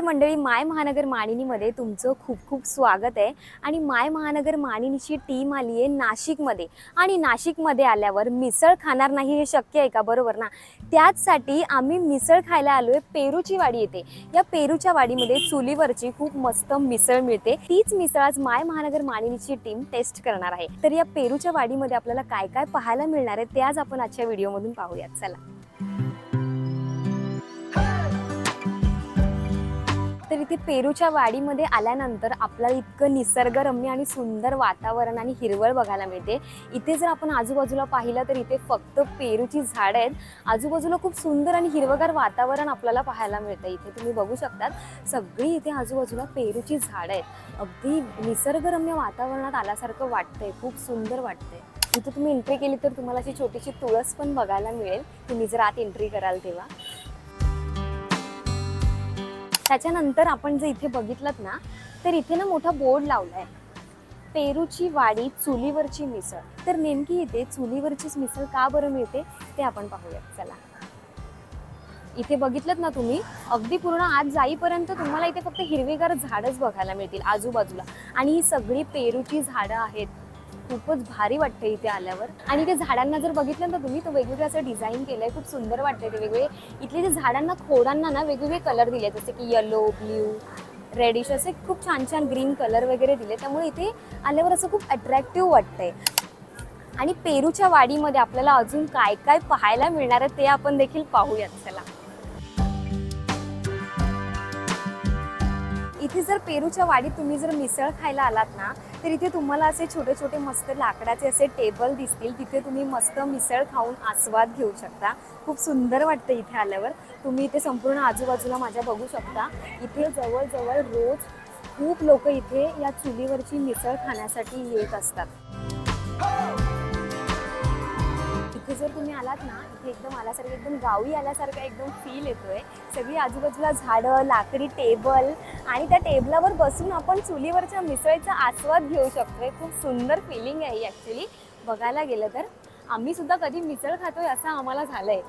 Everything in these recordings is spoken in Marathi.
नमस्कार मंडळी माय महानगर मानिनीमध्ये तुमचं खूप खूप स्वागत आहे. आणि माय महानगर मानिनीची टीम आली आहे नाशिकमध्ये. आणि नाशिकमध्ये आल्यावर मिसळ खाणार नाही हे शक्य आहे का? बरोबर ना? त्याचसाठी आम्ही मिसळ खायला आलो आहे पेरूची वाडी येते या पेरूच्या वाडीमध्ये चुलीवरची खूप मस्त मिसळ मिळते. तीच मिसळ आज माय महानगर मानिनीची टीम टेस्ट करणार आहे. तर या पेरूच्या वाडीमध्ये आपल्याला काय काय पाहायला मिळणार आहे ते आज आपण आजच्या व्हिडिओमधून पाहूयात. चला. तर इथे पेरूच्या वाडीमध्ये आल्यानंतर आपल्याला इतकं निसर्गरम्य आणि सुंदर वातावरण आणि हिरवळ बघायला मिळते. इथे जर आपण आजूबाजूला पाहिलं तर इथे फक्त पेरूची झाडं आहेत. आजूबाजूला खूप सुंदर आणि हिरवगार वातावरण आपल्याला पाहायला मिळतं. इथे तुम्ही बघू शकतात सगळी इथे आजूबाजूला पेरूची झाडं आहेत. अगदी निसर्गरम्य वातावरणात आल्यासारखं वाटतंय खूप सुंदर वाटतंय. इथे तुम्ही एंट्री केली तर तुम्हाला अशी छोटीशी तुळस पण बघायला मिळेल तुम्ही जर आत एंट्री कराल तेव्हा. त्याच्यानंतर आपण जे इथे बघितलं ना तर इथे ना मोठा बोर्ड लावलाय. पेरूची वाडी चुलीवरची मिसळ. तर नेमकी इथे चुलीवरचीच मिसळ का बरं मिळते ते आपण पाहूयात. चला. इथे बघितलं ना तुम्ही अगदी पूर्ण आत जाईपर्यंत तुम्हाला इथे फक्त हिरवीगार झाडच बघायला मिळतील आजूबाजूला. आणि ही सगळी पेरूची झाडं आहेत खूपच भारी वाटते इथे आल्यावर. आणि ते झाडांना जर बघितलं ना तुम्ही तर वेगवेगळं असं डिझाईन केलंय खूप सुंदर वाटते ते वेगवेगळे. इथले जे झाडांना खोडांना ना वेगवेगळे कलर दिले जसे की येलो ब्ल्यू रेडिश असे खूप छान छान ग्रीन कलर वगैरे दिले त्यामुळे इथे आल्यावर असं खूप अट्रॅक्टिव्ह वाटतंय. आणि पेरूच्या वाडीमध्ये आपल्याला अजून काय काय पाहायला मिळणार आहे ते आपण देखील पाहूयात चला. इथे जर पेरूच्या वाडीत तुम्ही जर मिसळ खायला आलात ना तर इथे तुम्हाला असे छोटे छोटे मस्त लाकडाचे असे टेबल दिसतील. तिथे तुम्ही मस्त मिसळ खाऊन आस्वाद घेऊ शकता. खूप सुंदर वाटतं इथे आल्यावर. तुम्ही इथे संपूर्ण आजूबाजूला माझ्या बघू शकता. इथे जवळजवळ रोज खूप लोक इथे या चुलीवरची मिसळ खाण्यासाठी येत असतात. इथे जर तुम्ही आलात ना इथे एकदम आल्यासारखं एकदम गावी आल्यासारखं एकदम फील येतोय. सगळी आजूबाजूला झाडं लाकडी टेबल आणि त्या टेबलावर बसून आपण चुलीवरच्या मिसळीचा आस्वाद घेऊ शकतोय. खूप सुंदर फिलिंग आहे ही ॲक्च्युली बघायला गेलं तर. आम्ही सुद्धा कधी मिसळ खातोय असं आम्हाला झालंय.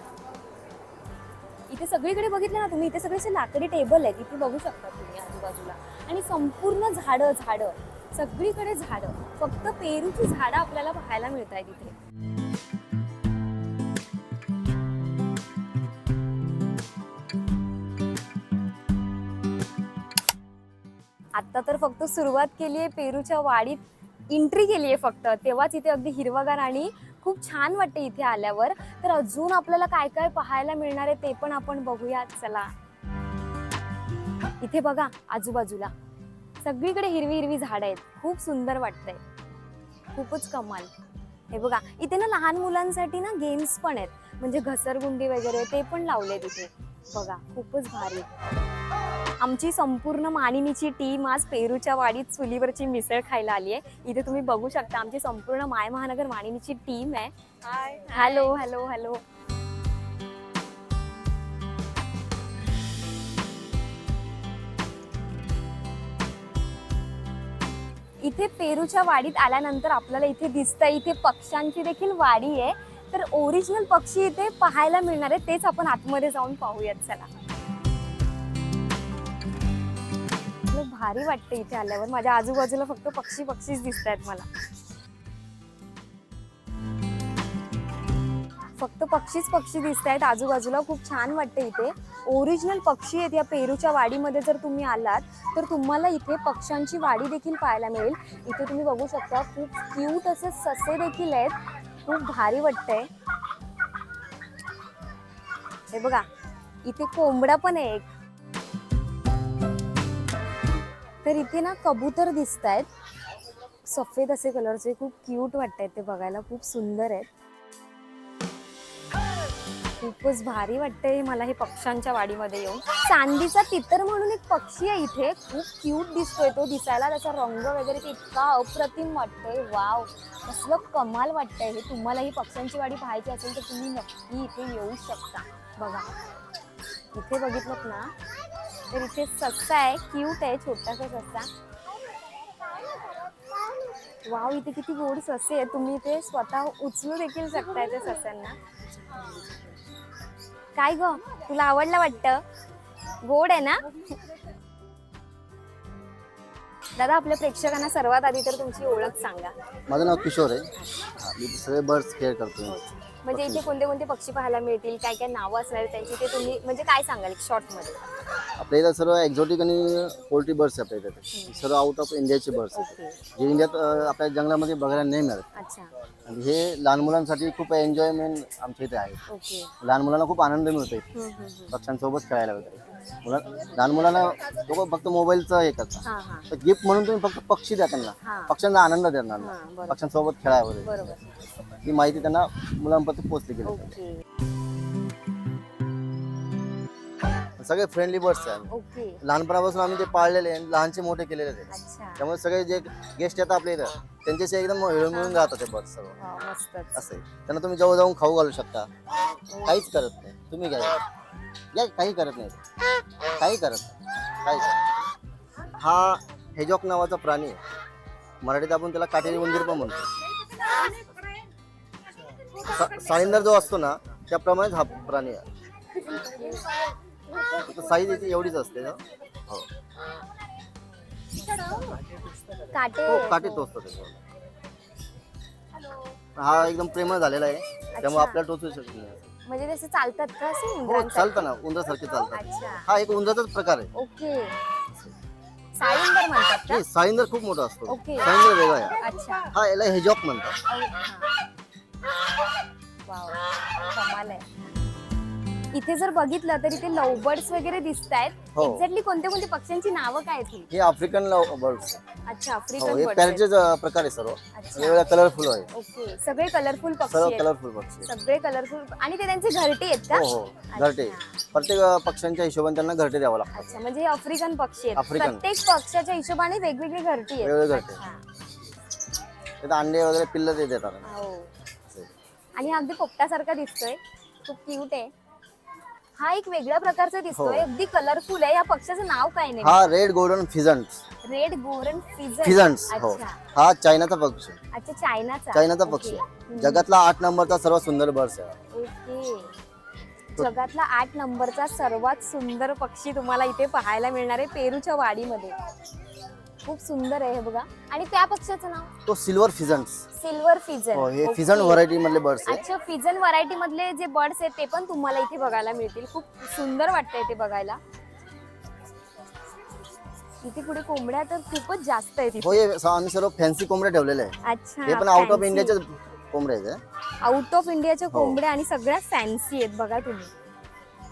इथे सगळीकडे बघितलं ना तुम्ही इथे सगळे असे लाकडी टेबल आहेत. इथे बघू शकता तुम्ही आजूबाजूला. आणि संपूर्ण झाडं झाडं. सगळीकडे झाडं. फक्त पेरूची झाडं आपल्याला पाहायला मिळत आहेत इथे. आता तर फक्त सुरुवात केली आहे. पेरूच्या वाडीत एंट्री केली आहे फक्त. तेव्हाच इथे अगदी हिरवगार आणि खूप छान वाटते इथे आल्यावर. तर अजून आपल्याला काय काय पाहायला मिळणार आहे ते पण आपण बघूया चला. इथे बघा आजूबाजूला. सगळीकडे हिरवी हिरवी झाडं आहेत. खूप सुंदर वाटतंय. खूपच कमाल. हे बघा इथे ना लहान मुलांसाठी ना गेम्स पण आहेत. म्हणजे घसरगुंडी वगैरे ते पण लावले तिथे बघा खूपच भारी. आमची संपूर्ण मानिनीची टीम आज पेरूच्या वाडीत चुलीवरची मिसळ खायला आली आहे. इथे तुम्ही बघू शकता आमची संपूर्ण माय महानगर मानिनीची टीम आहे. हाय हॅलो हॅलो हॅलो इथे पेरूच्या वाडीत आल्यानंतर आपल्याला इथे दिसतं इथे पक्ष्यांची देखील वाडी आहे. तर ओरिजिनल पक्षी इथे पाहायला मिळणार आहे तेच आपण आतमध्ये जाऊन पाहूयात चला. खूप भारी वाटतं इथे आल्यावर. माझ्या आजूबाजूला फक्त पक्षी पक्षीच दिसत आहेत मला. फक्त पक्षीच पक्षी दिसत आहेत. आजूबाजूला खूप छान वाटतं इथे. ओरिजिनल पक्षी आहेत या पेरूच्या वाडीमध्ये जर तुम्ही आलात तर तुम्हाला इथे पक्ष्यांची वाडी देखील पाहायला मिळेल. इथे तुम्ही बघू शकता खूप क्यूट असे ससे देखील आहेत. खूप भारी वाटतंय. हे बघा इथे कोंबडा पण आहे एक. तर इथे ना कबूतर दिसत आहेत सफेद असे कलरचे खूप क्यूट वाटत ते बघायला खूप सुंदर आहेत. खूपच भारी वाटतंय मला हे पक्ष्यांच्या वाडीमध्ये येऊन. चांदीचा तितर म्हणून एक पक्षी आहे इथे. खूप क्यूट दिसतोय तो दिसायला त्याचा रंग वगैरे ते इतका अप्रतिम वाटतोय. वाव कसलं कमाल वाटतंय हे. तुम्हाला ही पक्ष्यांची वाडी पाहायची असेल तर तुम्ही नक्की इथे येऊ शकता. बघा. इथे बघितलं ना तर इथे ससा आहे क्यूट आहे छोटासा सस्सा वाव इथे किती गोड ससे आहेत. तुम्ही इथे स्वतः उचलू देखील शकताय त्या सस्यांना. काय ग? तुला आवडलं वाटतं? गोड आहे ना? दादा आपल्या प्रेक्षकांना सर्वात आधी तर तुमची ओळख सांगा. माझं नाव किशोर आहे. मी सगळे बर्ड्स केअर करतो म्हणजे इथे कोणते कोणते पक्षी पाहायला मिळतील? काय काय नावं असणार त्यांची? ते तुम्ही म्हणजे काय सांगाल शॉर्टमध्ये? आपल्या इथं सर्व एक्झॉटिक आणि पोल्ट्री बर्ड्स आहे आपल्या इथे. सर्व आउट ऑफ इंडियाचे बर्ड्स आहेत. जे इंडियात आपल्या जंगलामध्ये बघायला नाही मिळत. अच्छा. आणि हे लहान मुलांसाठी खूप एन्जॉयमेंट आमच्या इथे आहे. लहान मुलांना खूप आनंद मिळतो. पक्ष्यांसोबत खेळायला वगैरे. मुला लहान मुलांना लोक फक्त मोबाईलचं हे करतात. हा हा. तर गिफ्ट म्हणून तुम्ही फक्त पक्षी द्या त्यांना. हा. पक्ष्यांना आनंद देणार हा बरोबर. पक्ष्यांसोबत वगैरे बरोबर. ही माहिती त्यांना मुलांपर्यंत पोहोचली गेली. ओके. सगळे फ्रेंडली बर्ड्स आहे ओके. लहानपणापासून आम्ही ते पाळलेले आहे आणि लहानचे मोठे केलेले आहेत. अच्छा. त्यामुळे सगळे जे गेस्ट येतात आपल्या इथं त्यांच्याशी एकदम मिळून मिळून राहतात ते बर्ड्स सर्व. वा, मस्तच. असं आहे त्यांना तुम्ही जवळ जाऊन खाऊ घालू शकता. काहीच करत नाही. तुम्ही काय या काही करत नाही. काही करत नाही. काही. हा हेजॉक नावाचा प्राणी आहे. मराठीत आपण त्याला काटेरी उंदीर पण म्हणतो. साळींदर जो असतो ना त्याप्रमाणेच हा प्राणी आहे. साईज याची एवढीच असते ना. हो. काटे. हो काटे टोचतो त्याच्यावर. हा एकदम प्रेमळ झालेला आहे. त्यामुळे आपल्याला टोचू शकत नाही. म्हणजे तसे चालतात का असे हो उंदरांसारखे? चालतं ना उंदरासारखे चालतात. अच्छा. हा एक उंदराचाच प्रकार आहे. ओके. साळींदर म्हणतात का? साळींदर खूप मोठा असतो. ओके. साळींदर वेगळा आहे. अच्छा. हा याला हेजॉक म्हणतात. हा. वाव, कमाल आहे. इथे जर बघितलं तर इथे लवबर्ड्स वगैरे दिसत आहेत हो. एक्झॅक्टली कोणत्या कोणत्या पक्ष्यांची नावं काय आहेत? ही? हे आफ्रिकन बर्ड्स अच्छा हो आफ्रिकन हे birds. आहेत. पॅरेटचे प्रकार आहे सर्व. वेगवेगळ्या कलरफुल आहे. ओके सगळे कलरफुल पक्षी सर्व आहेत. कलरफुल पक्षी. सगळे कलरफुल आणि ते त्यांचे घरटे आहेत का? हो हो. घरटे. प्रत्येक अं, पक्ष्यांच्या हिशोबाने त्यांना घरटे द्यावं लागतं अच्छा म्हणजे हे आफ्रिकन पक्षी आहेत. आफ्रिकन. प्रत्येक पक्षाच्या हिशोबाने वेगवेगळी घरटी आहेत. वेगवेगळे घरटे. अच्छा. अंडे वगैरे पिल्ल ते देतात. हो. आणि हा अगदी पोपटासारखा दिसतोय. खूप क्यूट आहे. हा एक वेगळ्या प्रकारचा दिसतोय. हो. अगदी कलरफुल आहे. या पक्षाचं नाव काय नाही हा red golden pheasant red golden pheasant हो. अच्छा. हा चायनाचा पक्षी. आहे. अच्छा चायनाचा चायनाचा. पक्षी. आहे. जगातला आठ नंबरचा सर्वात सुंदर बर्ड्स आहे ओके. जगातला आठ नंबरचा सर्वात सुंदर पक्षी तुम्हाला इथे पाहायला मिळणार आहे पेरूच्या वाडीमध्ये. खूप सुंदर आहे हे बघा. आणि त्या पक्षाचं नाव? तो सिल्वर फिझंट्स सिल्वर फिजन. हो हे फिझंट व्हरायटी मधले बर्ड्स आहे. अच्छा फिजन व्हरायटी मधले जे बर्ड्स आहेत ते पण तुम्हाला इथे बघायला मिळतील. खूप सुंदर वाटतंय ते बघायला. इथे पुढे कोंबड्या तर खूपच जास्त आहेत इथे. हो हे स- आम्ही सर्व फॅन्सी कोंबडे ठेवलेले आहे अच्छा हे पण आउट ऑफ इंडियाचे कोंबडे आहेत हे. आउट ऑफ इंडियाच्या हो. कोंबड्या आणि सगळ्या फॅन्सी आहेत बघा तुम्ही.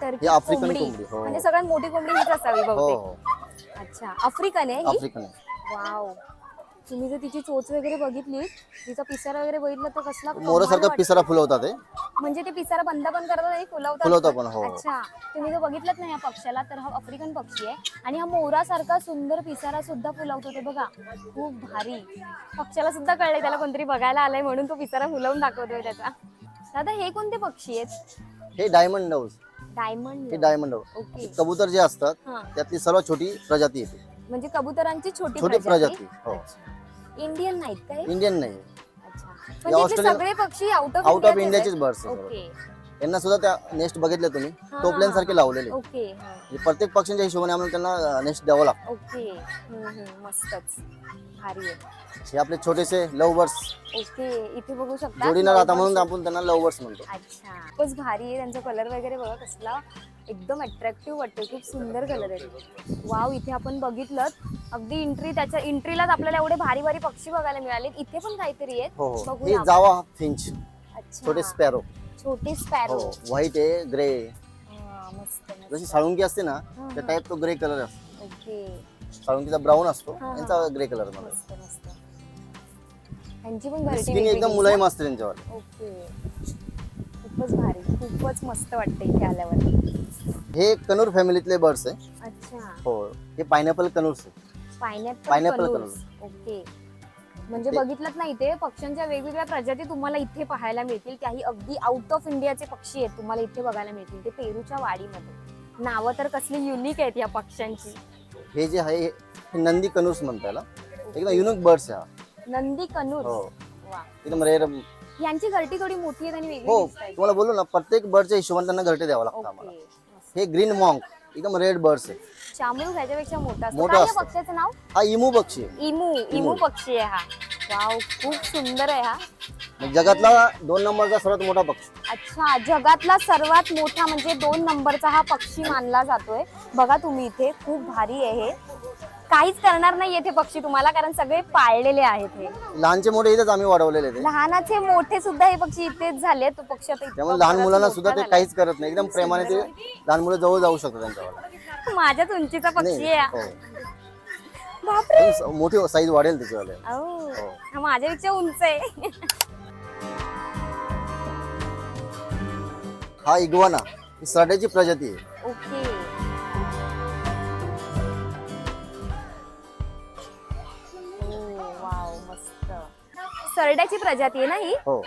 तर ही आफ्रिकन कोंबडी, हो. म्हणजे सगळ्यात मोठी कोंबडी हीच असावी हो बहुतेक. हो अच्छा आफ्रिकन आहे ही? आफ्रिकन आहे. वाव. तुम्ही जर तिची चोच वगैरे बघितली तिचा पिसारा वगैरे बघितला तर कसला कमाल मोरासारखा वाटतो. पिसारा फुलवतात हे म्हणजे ते पिसारा बंद पण करतात फुलवतात फुलवतात? पण, हो. अच्छा. तुम्ही जर बघितलं ना या पक्षाला तर हा आफ्रिकन पक्षी आहे. आणि हा मोरासारखा सुंदर पिसारा सुद्धा फुलवतो ते बघा. खूप भारी. पक्षाला सुद्धा कळलंय त्याला कोणतरी बघायला आलंय म्हणून तो पिसारा फुलवून दाखवतोय त्याचा. दादा हे कोणते पक्षी आहेत? हे डायमंड हे डायमंड डायमंड ओके. कबूतर जे असतात हा. त्यातली सर्वात छोटी प्रजाती येते. म्हणजे कबुतरांची छोटी छोटी प्रजाती, हो. इंडियन नाहीत का हे? इंडियन नाही. म्हणजे इथले सगळे पक्षी आउट ऑफ आउट ऑफ इंडियाचेच बर्ड्स. ओके. यांना सुद्धा त्या नेस्ट बघितले तुम्ही. हा, टोपल्यां सारखे लावलेले. ओके हा. म्हणजे प्रत्येक पक्षांच्या हिशोबाने आम्हाला त्यांना नेस्ट द्यावं लागतं. ओके. हम्म, हम्म, मस्तच. भारी आहे. हे आपले छोटेसे लव बर्ड्स ओके इथे बघू शकता. जोडीनं राहता म्हणून आपण त्यांना लव बर्ड्स म्हणतो. अच्छा. खूपच भारी आहे त्यांचा कलर वगैरे बघा कसला. एकदम अट्रॅक्टिव्ह वाटते खूप सुंदर कलर आहे. वाव इथे आपण बघितलं. अगदी एंट्री त्याच्या एंट्रीलाच आपल्याला एवढे भारी भारी पक्षी बघायला मिळाले इथे पण काहीतरी आहेत. हो हो. बघूया हे आपण. जावा फिंच अच्छा. छोटे स्पॅरो छोटे स्पॅरो हो व्हाईट आहे ग्रे मस्त. जशी साळुंकी असते ना त्या. टाईप तो ग्रे कलर असतो. ओके. साळुंकीचा ब्राऊन असतो. यांचा ग्रे कलर मस्त मस्त. त्यांची पण स्किन एकदम मुलायम असते त्यांच्यावर. ओके. खूपच भारी खूपच मस्त वाटतं इथे आल्यावर. हे कनूर फॅमिलीतले बर्ड्स आहे. अच्छा. हो हे पायनॅपल कनूर्स आहे पायनॅपल Pineapple ओके. म्हणजे ते- बघितलं ना इथे पक्ष्यांच्या वेगवेगळ्या प्रजाती तुम्हाला इथे पाहायला मिळतील. त्याही अगदी आउट ऑफ इंडियाचे पक्षी आहेत तुम्हाला इथे बघायला मिळतील. ते पेरूच्या वाडीमध्ये. नावं तर कसली युनिक आहेत या पक्ष्यांची. हे जे आहे हे नंदी कनूर्स म्हणतात याला एकदम युनिक बर्ड्स आहे. नंदी कनूर हो. वा. एकदम रेअर यांची घरटी थोडी मोठी आहे आणि वेगळी हो. तुम्हाला बोललो ना प्रत्येक बर्डच्या हिशोबाने त्यांना घरटे द्यावं लागतं आम्हाला. हे ग्रीन मॉंक एकदम रेड बर्ड्स आहे. चामडूक ह्याच्यापेक्षा मोठा असतो. मोठा काय या असतो. पक्ष्याचं नाव? हा इमू पक्षी आहे. Emu emu. पक्षी आहे हा. वाव खूप सुंदर आहे हा. म्हणजे जगातला दोन नंबरचा सर्वात मोठा पक्षी. अच्छा जगातला सर्वात मोठा म्हणजे दोन नंबरचा हा पक्षी मानला जातोय. बघा तुम्ही इथे खूप भारी आहे हे. काहीच करणार नाही येथे पक्षी तुम्हाला कारण सगळे पाळलेले आहेत हे. लहानचे मोठे इथेच आम्ही वाढवलेले ते. लहानाचे मोठे सुद्धा हे पक्षी इथेच झाले तो पक्षी आता इतका त्यामुळे लहान मुलांना मोठा सुद्धा ते. काहीच करत नाही. एकदम प्रेमाने ते लहान मुलं जवळ जाऊ शकतात त्यांच्यावर. माझ्याच उंचीचा पक्षी आहे. हा. बापरे. पण स- मोठी साईज वाढेल त्याच्यावाले. अहो. हा. माझ्यापेक्षा उंच आहे. हा इगवाना ही सरड्याची प्रजाती आहे. ओके. सरड्याची प्रजाती आहे ना ही? हो.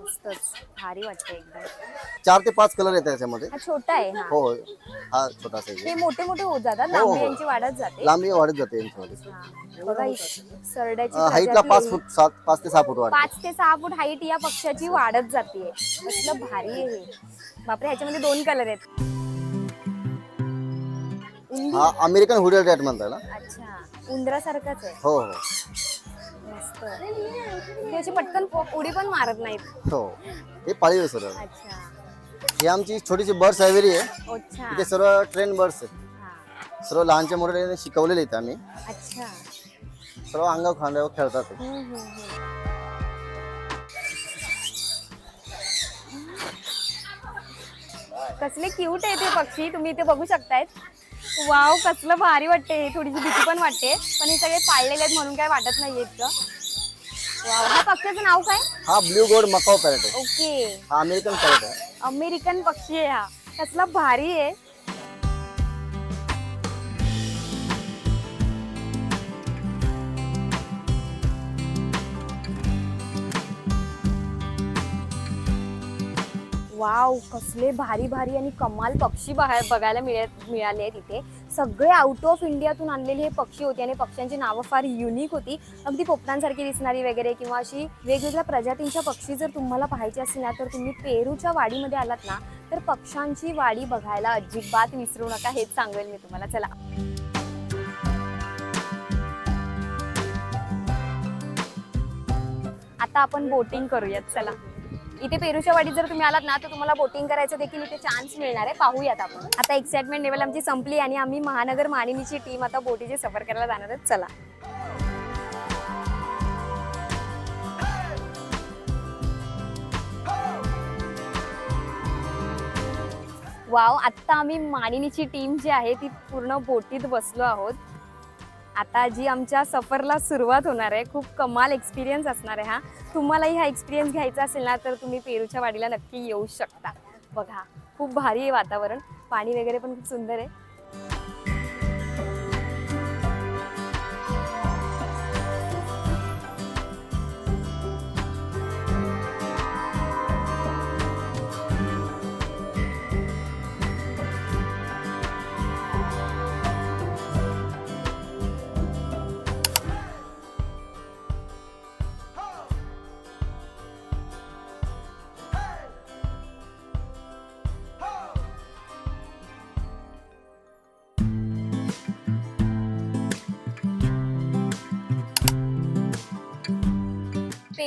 मस्तच. भारी वाटते एकदम. चार ते पाच कलर येतात त्याच्यामध्ये हा छोटा आहे हा. हो हा छोटा साईज हे मोठे मोठे होत जातात हो, लांबी हो. यांची वाढत जाते. लांबी वाढत जाते यांच्यामध्ये. हा. बघा ही सरड्याची हाईटला प्रजाती. पाच आहे. फूट सात पाच ते सहा फूट वाढते. पाच ते सहा फूट हाईट या पक्षाची वाढत जाते. कसलं भारी आहे हे. बापरे ह्याच्यामध्ये दोन कलर आहेत. हा अमेरिकन हुडल रॅट म्हणतात ना? अच्छा. उंदरासारखंच आहे. हो हो. पटकन उडी पण मारत नाहीत. हो. हे पाळीव सर्व अच्छा. ही आमची छोटीशी बर्ड्स लायब्ररी आहे. अच्छा. इथे सर्व ट्रेन बर्ड्स आहेत. हा. सर्व लहानच्या मोठे शिकवलेले आहेत आम्ही. अच्छा. सर्व अंगावर खांद्यावर खेळतात. ते. हम्म, हम्म, हम्म. कसले क्यूट आहे ते पक्षी. तुम्ही इथे बघू शकतायत. वाव कसलं भारी वाटते थोडीशी भीती पण वाटते. पण हे सगळे पाळलेले आहेत म्हणून काय वाटत नाही इतकं. वाव ह्या नाव काय? हा ब्ल्यू गोल्ड मकाव पॅरेट आहे. ओके. हा अमेरिकन पॅरेट आहे. अमेरिकन पक्षी आहे हा. कसला भारी आहे. वाव कसले भारी भारी आणि कमाल पक्षी बघा- बघायला मिळत मिळाले इथे. सगळे आउट ऑफ इंडियातून आणलेले हे पक्षी होते आणि पक्ष्यांची नावं फार युनिक होती. अगदी पोपटांसारखी दिसणारी वगैरे किंवा अशी वेगवेगळ्या प्रजातींच्या पक्षी जर तुम्हाला पाहायचे असतील ना तर तुम्ही पेरूच्या वाडीमध्ये आलात ना तर पक्ष्यांची वाडी बघायला अजिबात विसरू नका हेच सांगेल मी तुम्हाला. चला. आता आपण बोटिंग करूयात. चला. इथे पेरूच्या वाडीत जर तुम्ही आलात ना तर तुम्हाला बोटिंग करायचं देखील इथे चान्स मिळणार आहे. पाहूयात आपण. आता एक्साइटमेंट लेवल आमची संपली आणि आम्ही महानगर मानिनीची टीम आता बोटीची सफर करायला जाणार आहेत. चला. वाव आत्ता आम्ही मानिनीची टीम जी आहे ती पूर्ण बोटीत बसलो आहोत. आता जी आमच्या सफरला सुरुवात होणार आहे खूप कमाल एक्सपिरियन्स असणार आहे हा. तुम्हालाही हा एक्सपिरियन्स घ्यायचा असेल ना तर तुम्ही पेरूच्या वाडीला नक्की येऊ शकता. बघा खूप भारी आहे वातावरण. पाणी वगैरे पण खूप सुंदर आहे.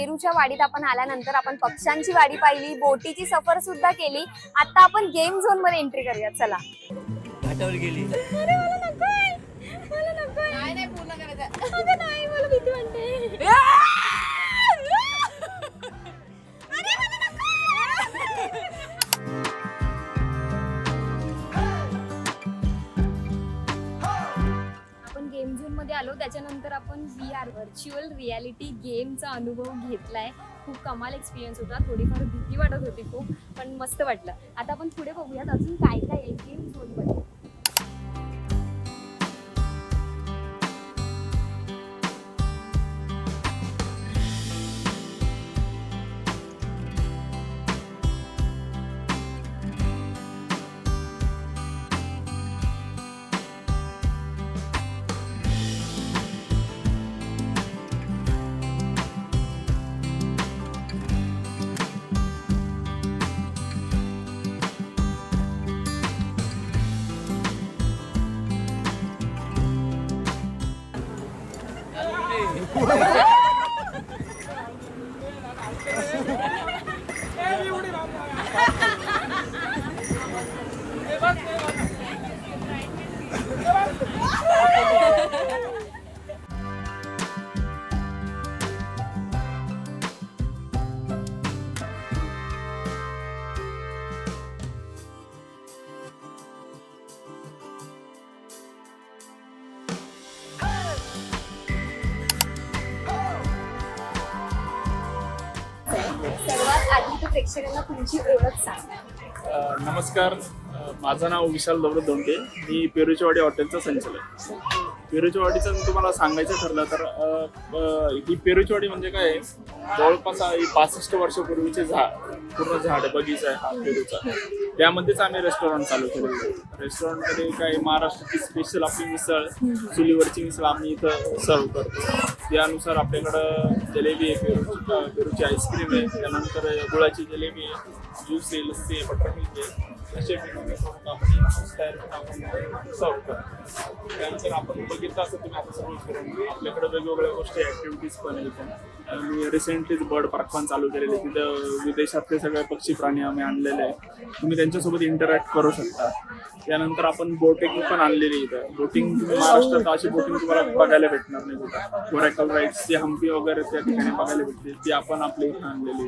पेरूच्या वाडीत आपण आल्यानंतर आपण पक्ष्यांची वाडी पाहिली बोटीची सफर सुद्धा केली. आता आपण गेम झोनमध्ये एंट्री करूया चला. घाटावर गेली. नाही मला भीती वाटते. त्याच्यानंतर आपण व्ही आर व्हर्च्युअल रियालिटी गेमचा अनुभव घेतलाय. खूप कमाल एक्सपिरियन्स होता. थोडीफार भीती वाटत होती खूप पण मस्त वाटलं. आता आपण पुढे बघूयात अजून काय काय आहे गेम झोन प्रेक्षकांना तुमची ओळख सांगा. नमस्कार. माझं नाव विशाल दौलत दोंडे मी पेरुचेवाडी हॉटेलचा संचालक. पेरुचेवाडीचं तुम्हाला सांगायचं ठरलं तर ही पेरुचेवाडी म्हणजे काय? जवळपास पासष्ट वर्षापूर्वीचे झाड पूर्ण झाड बगीचा आहे हा पेरूचा. त्यामध्येच आम्ही रेस्टॉरंट चालू केलेलं रेस्टॉरंटमध्ये काय महाराष्ट्राची स्पेशल आपली मिसळ चुलीवरची मिसळ आम्ही इथं सर्व करतो. त्यानुसार आपल्याकडं जलेबी आहे पेरूची पेरूची आईस्क्रीम आहे त्यानंतर गुळाची जलेबी आहे ज्यूस आहे लस्सी आहे बटर मिल्क आहे. असे वेगवेगळे आपण तयार करून आपण सर्व करतो. त्यानंतर आपण बघितलं असं तुम्ही आता सर्व करून आपल्याकडे वेगवेगळ्या गोष्टी ऍक्टिव्हिटीज पण आहेत मी रिसेंटलीच बर्ड पार्क पण चालू केलेले तिथं विदेशातले सगळे पक्षी प्राणी आम्ही आणलेले आहे तुम्ही त्यांच्यासोबत इंटरॅक्ट करू शकता. त्यानंतर आपण बोटिंग पण आणलेली इथं. बोटिंग महाराष्ट्रात अशी बोटिंग तुम्हाला बघायला भेटणार नाही कुठं. गोरेकल राईड्स ती हम्पी वगैरे त्या ठिकाणी बघायला भेटते ती आपण आपल्या इथं आणलेली.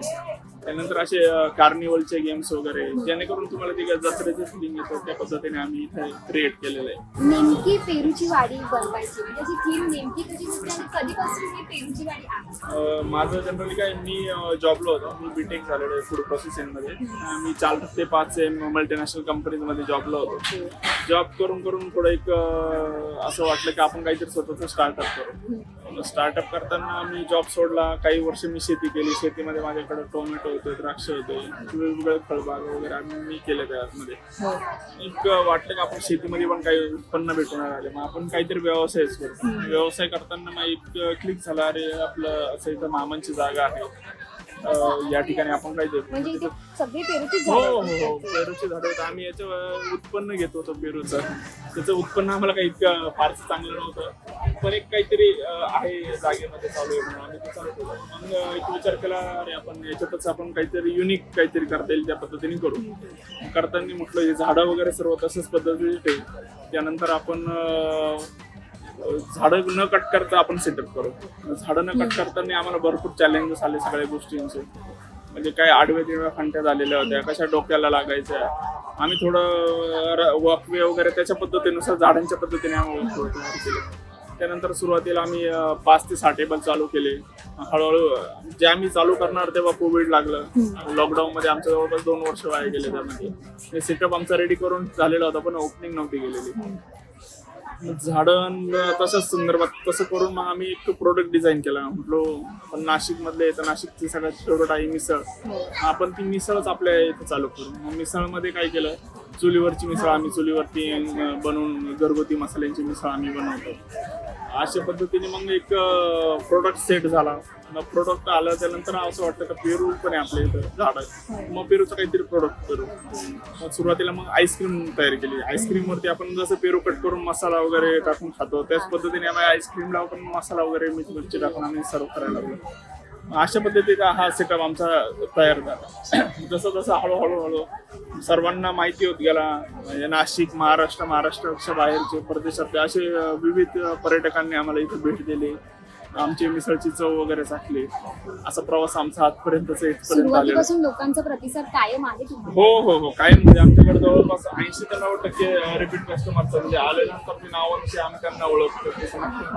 त्यानंतर असे कार्निवलचे गेम्स वगैरे जेणेकरून तुम्हाला ते जत्रेचे फिलिंग येतं त्या पद्धतीने आम्ही इथे क्रिएट केलेलं आहे. नेमकी पेरूची वाडी बनवायची म्हणजे थीम नेमकी आणि कधीपासून पेरूची वाडी आहे? माझं जनरली काय मी जॉबला होतो. मी बीटेक झालेलो आहे फूड प्रोसेसिंगमध्ये मी चार ते पाच मल्टीनॅशनल कंपनीजमध्ये जॉबला होतो. जॉब करून करून थोडं एक असं वाटलं की आपण काहीतरी स्वतःचं स्टार्टअप करू. स्टार्टअप करताना मी जॉब सोडला. काही वर्ष मी शेती केली. शेतीमध्ये माझ्याकडे टोमॅटो होते द्राक्ष होते वेगवेगळे फळबाग वगैरे आम्ही मी केले त्यामध्ये. एक वाटलं की आपण शेतीमध्ये पण काही उत्पन्न भेटून आले. मग आपण काहीतरी व्यवसायच करू. व्यवसाय करताना मग एक क्लिक झाला. अरे आपलं असं इथं मामांची जागा आहे. या ठिकाणी आपण काय देऊ म्हणजे इथे सगळी पेरूची हो हो हो पेरूची झाडं आहेत आम्ही याचं उत्पन्न घेत होतो पेरूचं. त्याचं उत्पन्न आम्हाला काही इतकं फारसं चांगलं नव्हतं. पण एक काहीतरी आहे जागेमध्ये चालू आहे म्हणून आम्ही ते चालू केलं. मग एक विचार केला अरे आपण याच्यातच आपण काहीतरी युनिक काहीतरी करता येईल त्या पद्धतीने करू. करताना म्हटलं हे झाडं वगैरे सर्व तसंच पद्धतीने ठेवू. त्यानंतर आपण झाडं न कट करता आपण सेटअप करू. झाडं न कट करताना आम्हाला भरपूर चॅलेंजेस आले सगळ्या गोष्टींचे. म्हणजे काय आडव्या तिडव्या खंट्या झालेल्या होत्या कशा डोक्याला लागायच्या आम्ही थोडं वॉकवे वगैरे त्याच्या पद्धतीनुसार झाडांच्या पद्धतीने आम्ही त्यानंतर सुरुवातीला आम्ही पाच ते सहा टेबल चालू केले. हळूहळू जे आम्ही चालू करणार तेव्हा कोविड लागलं. लॉकडाऊन मध्ये आमच्या जवळपास दोन वर्ष वाया गेले त्यामध्ये. सेटअप आमचा रेडी करून झालेला होता पण ओपनिंग नव्हती गेलेली. झाडं तशाच संदर्भात तसं करून मग आम्ही एक प्रोडक्ट डिझाईन केला. म्हटलो पण नाशिक मधले तर नाशिकची सगळ्यात प्रोडक्ट आहे मिसळ आपण ती मिसळच आपल्या इथे चालू करू मग मिसळमध्ये काय केलं? चुलीवरची मिसळ आम्ही चुलीवरती बनवून घरगुती मसाल्यांची मिसळ आम्ही बनवतो. अशा पद्धतीने मग एक प्रोडक्ट सेट झाला. मग प्रोडक्ट आलं त्यानंतर असं वाटलं का पेरू पण आहे आपल्या इथं झाड. आहे मग पेरूचं काहीतरी प्रोडक्ट करू. मग सुरुवातीला मग आईस्क्रीम तयार केली. आईस्क्रीम वरती आपण जसं पेरू कट करून मसाला वगैरे टाकून खातो त्याच पद्धतीने आम्ही आईस्क्रीमला पण मसाला वगैरे मीठ मिरची टाकून आम्ही सर्व करायला लागलो. अशा पद्धतीचा हा सेटअप आमचा तयार झाला. जसं जसं हळूहळू हळू सर्वांना माहिती होत गेला म्हणजे नाशिक महाराष्ट्र महाराष्ट्राच्या बाहेरचे परदेशातले असे विविध पर्यटकांनी आम्हाला इथे भेट दिली. आमची मिसळची चव वगैरे चाखली असा प्रवास आमचा आजपर्यंतचा इथपर्यंत आलेला आहे. सुरुवातीपासून लोकांचा प्रतिसाद कायम आहे तुम्हाला? हो हो हो. काय म्हणजे आमच्याकडे जवळपास ऐंशी ते नव्वद टक्के रिपीट कस्टमरचं म्हणजे आल्यानंतर मी नावांशी आम्ही त्यांना ओळखतो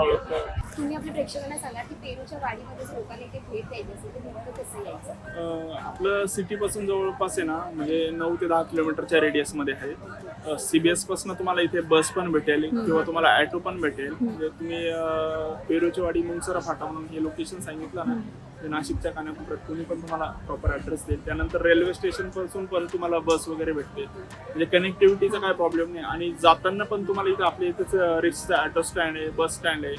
ओळखतो. तुम्ही आपल्या प्रेक्षकांना सांगा की पेरूच्या वाडीमध्ये जर लोकांना इथे भेट द्यायची असेल तर नेमकं कसं यायचं? अं, आपलं सिटीपासून जवळपास आहे ना म्हणजे नऊ ते दहा किलोमीटरच्या रेडियसमध्ये आहे. सीबीएसपासून तुम्हाला इथे बस पण भेटेल किंवा तुम्हाला ॲटो पण भेटेल. म्हणजे तुम्ही अं, पेरूची वाडी मुंगसरा फाटा म्हणून हे लोकेशन सांगितलं ना ते नाशिकच्या कानाकोपऱ्यात तुम्ही पण तुम्हाला प्रॉपर ॲड्रेस देईल. त्यानंतर रेल्वे स्टेशनपासून पण तुम्हाला बस वगैरे भेटते. म्हणजे कनेक्टिव्हिटीचा काय प्रॉब्लेम नाही. आणि जाताना पण तुम्हाला इथं आपल्या इथेच रिक्षा ॲटो स्टँड आहे बस स्टँड आहे.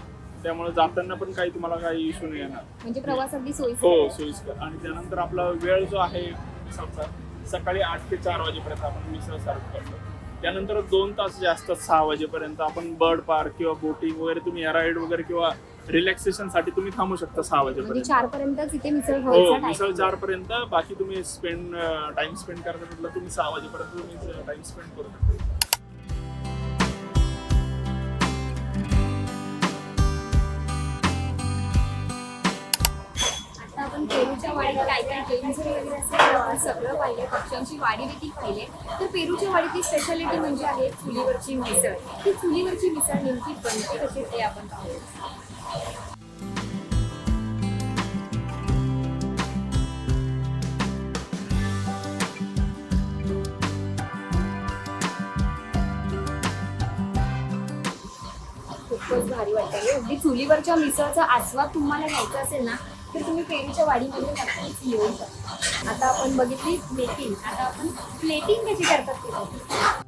त्यामुळे जाताना पण काही तुम्हाला काही इश्यू नाही येणार. म्हणजे प्रवास अगदी सोयीस्कर हो सोयीस्कर. आणि त्यानंतर आपला वेळ जो आहे मिसळचा सकाळी आठ ते चार वाजेपर्यंत आपण मिसळ सर्व करतो. त्यानंतर दोन तास जास्त सहा वाजेपर्यंत आपण बर्ड पार्क किंवा बोटिंग वगैरे तुम्ही या राईड वगैरे किंवा रिलॅक्सेशनसाठी तुम्ही थांबू शकता सहा म्हणजे वाजेपर्यंत. चार पर्यंतच इथे मिसळ हो मिसळ पर्यंत बाकी तुम्ही स्पेंड टाइम स्पेंड करता म्हटलं तुम्ही सहा वाजेपर्यंत तुम्ही टाइम स्पेंड करू शकता. पेरूच्या वाढीत काय काय डेंझर वगैरे असेल सगळं पाहिलं पक्ष्यांची वाडी देखील पाहिले तर पेरूच्या वाढीची स्पेशालिटी म्हणजे आहे चुलीवरची मिसळ. ती चुलीवरची मिसळ नेमकी बनते कशी ते आपण पाहूया. खूपच भारी वाटतं अगदी चुलीवरच्या मिसळचा आस्वाद तुम्हाला घ्यायचा असेल ना तर तुम्ही पेरूच्या वाढीमध्ये नक्कीच येऊ शकता. आता आपण बघितली प्लेटिंग आता आपण प्लेटिंग कशी करतात ते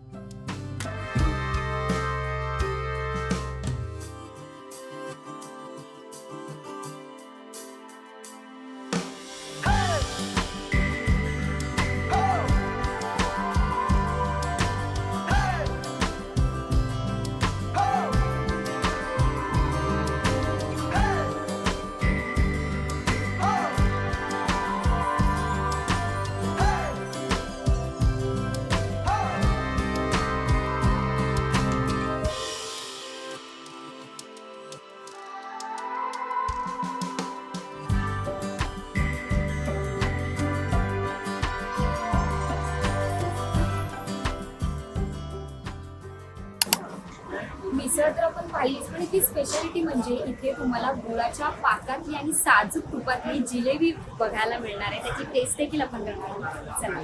बघू. मिसळ तर आपण पाहिलीच पण ती स्पेशालिटी म्हणजे इथे तुम्हाला गुळाच्या पाकातली आणि साजूक तुपातली जिलेबी बघायला मिळणार आहे त्याची टेस्ट देखील आपण करणार आहोत. चला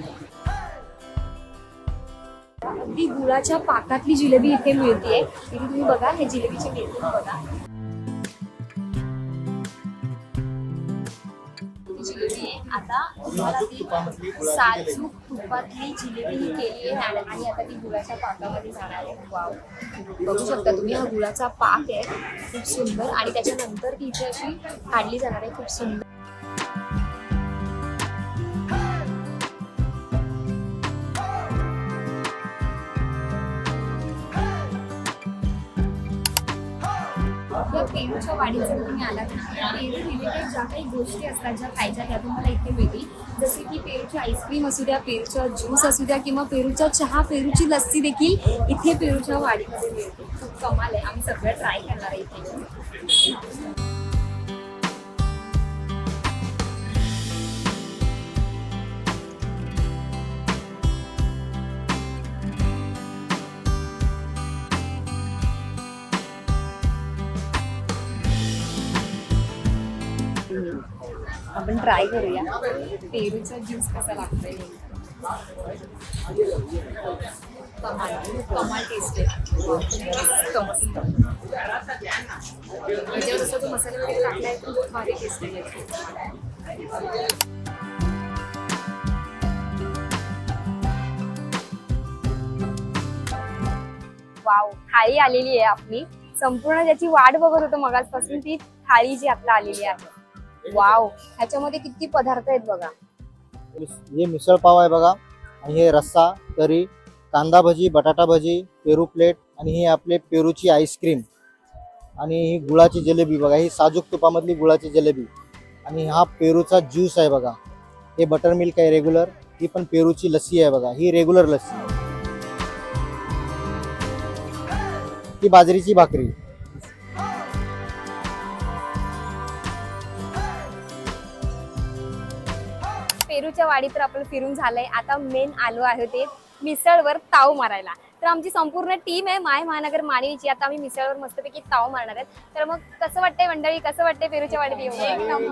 अगदी गुळाच्या पाकातली जिलेबी इथे मिळते इथे तुम्ही बघा हे जिलेबीचे मेथून बघा आता तुम्हाला ती साजूक तुपातली जिलेबी ही केली आहे आणि आणि आता ती गुळाच्या पाकामध्ये जाणार आहे. वाव. बघू शकता तुम्ही हा गुळाचा पाक आहे. खूप सुंदर. आणि त्याच्यानंतर ती इथे अशी काढली जाणार आहे खूप सुंदर पेरूच्या वाडीत जर तुम्ही आलात ना पेरू रिलेटेड ज्या काही गोष्टी असतात ज्या खायच्या त्या तुम्हाला इथे मिळतील. जसे की पेरूची आईस्क्रीम असू द्या पेरूचा ज्यूस असू द्या किंवा पेरूचा चहा पेरूची लस्सी देखील इथे पेरूच्या वाढीमध्ये मिळते. खूप कमाल आहे. आम्ही सगळं ट्राय करणार आहे इथे. आपण ट्राय करूया. पेरूचा ज्यूस कसा लागतोय? कमाल कमाल टेस्ट आहे. मस्त मस्त. याच्यावर जसं तो मसाला वगैरे टाकलाय तो खूप भारी टेस्ट आहे. याची. वाव थाळी आलेली आहे आपली. संपूर्ण ज्याची वाट बघत होतो मगाचपासून ती थाळी जी आपला आलेली आहे. वाव ह्याच्यामध्ये किती पदार्थ आहेत बघा. हे मिसळ पाव आहे बघा आणि हे रस्सा तरी कांदा भजी बटाटा भजी पेरू प्लेट आणि हे आपले पेरूची आईस्क्रीम. आणि ही गुळाची जलेबी बघा ही साजूक तुपामधली गुळाची जलेबी. आणि हा पेरूचा ज्यूस आहे बघा. हे बटर मिल्क आहे रेग्युलर ही पण पेरूची लस्सी आहे बघा ही रेग्युलर लस्सी. आहे ही बाजरीची भाकरी. पेरूच्या वाडीत तर आपण फिरून झालंय. आता मेन आलो आहे ते मिसळवर ताव मारायला. तर आमची संपूर्ण टीम आहे माय महानगर मानवीची आता आम्ही मिसळवर मस्तपैकी ताव मारणार आहेत. तर मग कसं वाटतंय मंडळी? कसं वाटतंय पेरूच्या वाडीत येऊन?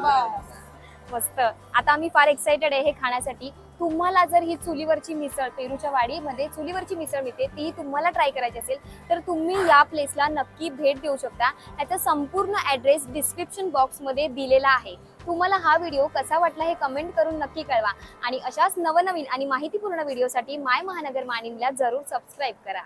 मस्त. आता आम्ही फार एक्साइटेड आहे हे खाण्यासाठी. तुम्हाला जर ही चुलीवरची मिसळ पेरूच्या वाडीमध्ये चुलीवरची मिसळ मिळते ती तुम्हाला ट्राय करायची असेल तर तुम्ही या प्लेसला नक्की भेट देऊ शकता. याचा संपूर्ण ॲड्रेस डिस्क्रिप्शन बॉक्समध्ये दिलेला आहे. तुम्हाला हा व्हिडिओ कसा वाटला हे कमेंट करून नक्की कळवा. आणि अशाच नवनवीन आणि माहितीपूर्ण व्हिडिओसाठी माय महानगर मानिनीला जरूर सबस्क्राईब करा.